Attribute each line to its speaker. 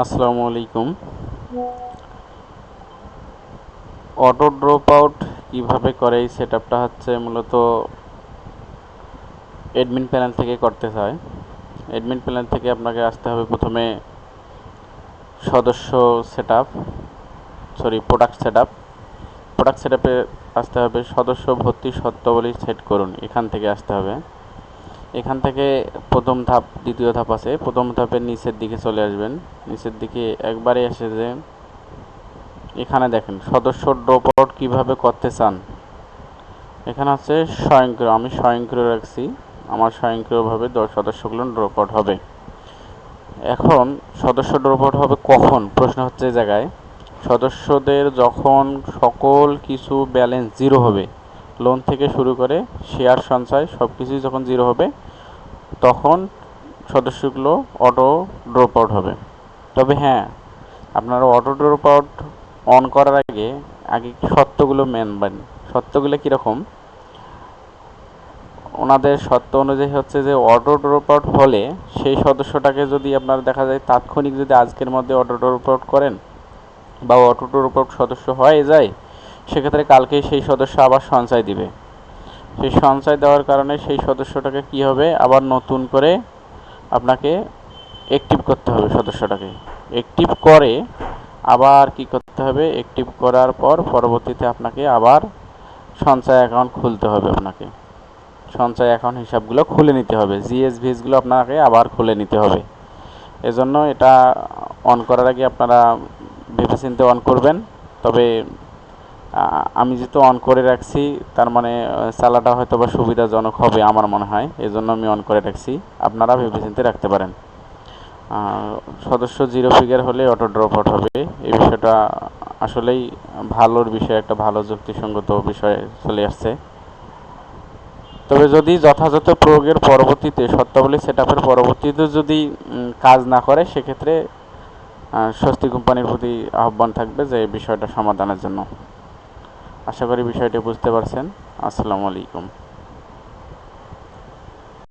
Speaker 1: আসসালামু আলাইকুম auto drop out কীভাবে করে এই সেট আপটা হচ্ছে মূলত অ্যাডমিন প্যানেল থেকে করতে হয়। অ্যাডমিন প্যানেল থেকে আপনাকে আসতে হবে প্রথমে সদস্য set up sorry product set up product set আপে আসতে হবে সদস্য ভর্তি শর্তাবলী সেট করুন, এখান থেকে আসতে হবে। এখান থেকে প্রথম ধাপ, দ্বিতীয় ধাপ আছে। প্রথম ধাপের নিচের দিকে চলে আসবেন। নিচের দিকে একবারে এসে যে এখানে দেখেন, সদস্য ড্রপ আউট কীভাবে করতে চান। এখানে আছে স্বয়ংক্রিয়, আমি স্বয়ংক্রিয় রাখছি। আমার স্বয়ংক্রিয়ভাবে সদস্যগুলো ড্রপ আউট হবে। এখন সদস্য ড্রপ আউট হবে কখন? প্রশ্ন হচ্ছে জায়গায়। সদস্যদের যখন সকল কিছু ব্যালেন্স জিরো হবে, লোন থেকে শুরু করে, শেয়ার সঞ্চয় সব কিছুই যখন জিরো হবে তখন সদস্যগুলো অটো ড্রপ আউট হবে। তবে হ্যাঁ আপনারা অটো ড্রপ আউট অন করার আগে আগে শর্তগুলো মানবেন শর্তগুলো কীরকম? ওনাদের শর্ত অনুযায়ী হচ্ছে যে অটো ড্রপ আউট হলে সেই সদস্যটাকে যদি আপনার দেখা যায় তাৎক্ষণিক যদি আজকের মধ্যে অটো ড্রপ আউট করেন বা অটো ড্রপ আউট সদস্য হয়ে যায়, সেক্ষেত্রে কালকেই সেই সদস্য আবার সঞ্চয় দিবে। সেই সঞ্চয় দেওয়ার কারণে সেই সদস্যটাকে কি হবে? আবার নতুন করে আপনাকে অ্যাক্টিভ করতে হবে সদস্যটাকে। অ্যাক্টিভ করে আবার কি করতে হবে? অ্যাক্টিভ করার পর পরবর্তীতে আপনাকে আবার সঞ্চয় অ্যাকাউন্ট খুলতে হবে আপনাকে। সঞ্চয় অ্যাকাউন্ট হিসাবগুলো খুলে নিতে হবে। জিএস ভিএসগুলো আপনাকে আবার খুলে নিতে হবে। এজন্য এটা অন করার আগে আপনারা ভেবেচিন্তে অন করবেন। তবে আমি যেহেতু অন করে রাখছি, তার মানে চালাটা হয়তো বা সুবিধাজনক হবে আমার মনে হয়। এজন্য আমি অন করে রাখছি। আপনারা ভেবেচিন্তে রাখতে পারেন। সদস্য জিরো ফিগার হলে অটো ড্রপ আউট হবে। এই বিষয়টা আসলেই ভালোর বিষয়, একটা ভালো যুক্তিসঙ্গত বিষয় চলে আসছে। তবে যদি যথাযথ প্রয়োগের পরবর্তীতে শর্তাবলী সেট আপের পরবর্তীতে যদি কাজ না করে, সেক্ষেত্রে স্বস্তি কোম্পানির প্রতি আহ্বান থাকবে যে এই বিষয়টা সমাধানের জন্য। আশা করি বিষয়টি বুঝতে পারছেন। আসসালামু আলাইকুম।